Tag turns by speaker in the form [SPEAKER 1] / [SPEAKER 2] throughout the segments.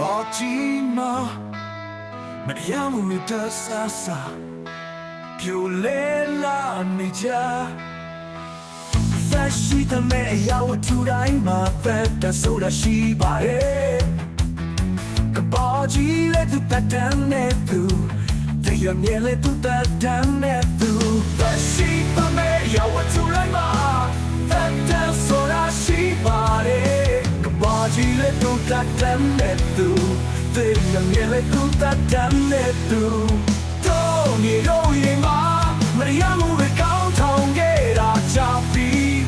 [SPEAKER 1] ဘောကြီးမမတရားမှုတဆာဆာပြိုလဲလာနေကြဖက်ရှိတဲ့မဲအရာဝတ္ထုတိုင်းမှာဖက်တဆိုတာရှိပါရဲ့က လည်းသူတတ်တယ်နဲ့သူတရားမြဲလည်းသူတတ်တယ်နဲ့သူတော့နေတော့ရင်မှာမရမှုပဲကောင်းထောင်ခဲ့တာချပြီး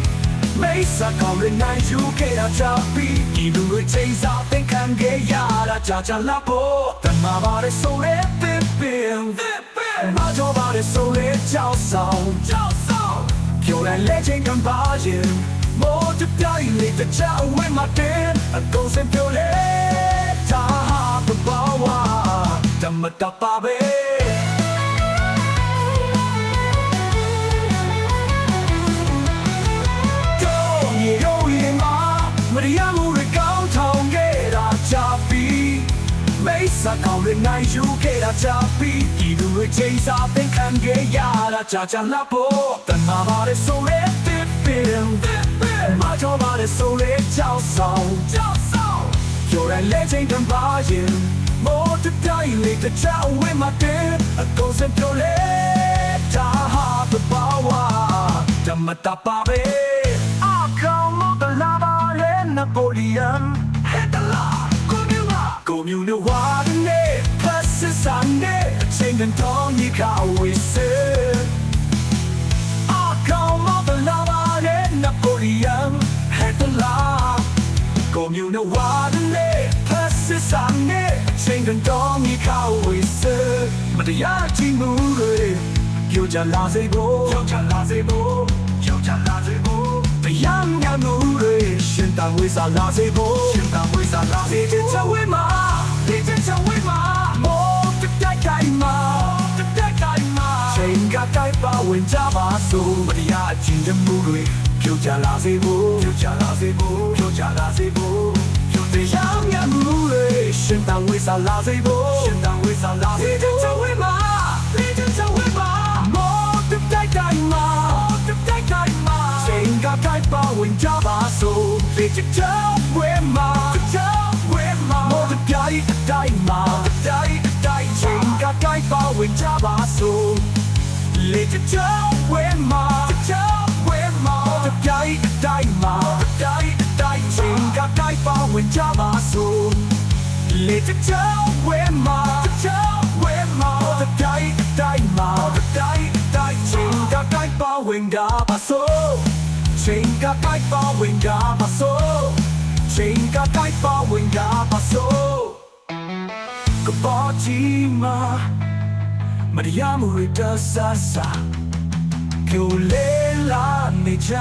[SPEAKER 1] မိတ်ဆက်ကောင်းတဲ့နိုင်ယူခဲ့တာချပြီးဒီလူတွေချိန်စားသင်ခံခဲ့ရတာကြာကြာလာဖို့တမပါရဲဆိုရဲပင်ပင်မတော်ပါရဲဆိုရဲကြောက်ဆောင်ကြောက်ဆောင်ပြောရလက်ချင်းကံပါရင် မို့တပြိုင်လေးတချဝဲမှာတင်အကုန်စင်ပြောလေတာဟာပပဝါတမတပါပဲတော့ရေရောရင်မှာမရရမှုတွေကောင်းထောင်ခဲ့တာချပြီးမိတ်ဆက်ကောင်းတဲ့နိုင်ယူခဲ့တာချပြီးဒီလူတွေချိန်စားသင်ခံခဲ့ရတာချာချာလာဖို့တနာပါရဲဆိုရဲ တစ်ပင်မတော်ပါရဲဆိုရဲကြောက်ဆောင်ကြောက်ဆောင်ကျော်ရလက်ချိန်ကပါရင်မို့တတိုင်းလေးတချဝဲမှာတဲ့အကုန်စင်ပြောလေတာဟာပပဝါတမတပါပဲ Como de la arena Napoleon Hetala Comuna Comuna Wadene Pasisane Comuna Wadene Pasisane Singen Tony Kawise မတရားချင်းမှုတွေပြောကြလာစေဖို့ပြောကြလာစေဖို့ပြောကြလာစေဖို့တရားမြတ်မှုတွေရှင်တန်ဝိစာလာစေဖို့ရှင်တန်ဝိစာလာစေတဲ့ချဝဲမှာဒီတဲ့ချဝဲမှာမောတတိုက်တိုင်းမှာတတိုက်တိုင်းမှာချိန်ကတိုက်ပါဝင်ကြပါစို့မတရားချင်းမှုတွေပြောကြလာစေဖို့ပြောကြလာစေ စာလာစေဖို့ရှင်တန်ဝိစာလာစေတဲ့ချဝဲမှာဒီတဲ့ချဝဲမှာမောတတိုက်တိုင်းမှာတတိုက်တိုင်းမှာချိန်ကတိုက်ပါဝင်ကြပါစို့ဒီတဲ့ချဝဲမှာချဝဲမှာမောတပြိုင်တိုင်းမှာတိုင်းတိုင်းချိန်ကတိုက်ပါဝင်ကြပါစို့ Little Joe, where my Joe, Little Joe, where my Joe, where my the guy die ma the guy die chain got die for when Java so Chain got die for when Java so Chain got die for when Java so ကဘာကြီးမှာမတရားမှုတွေတဆဆာပြိုလဲလာနေကြ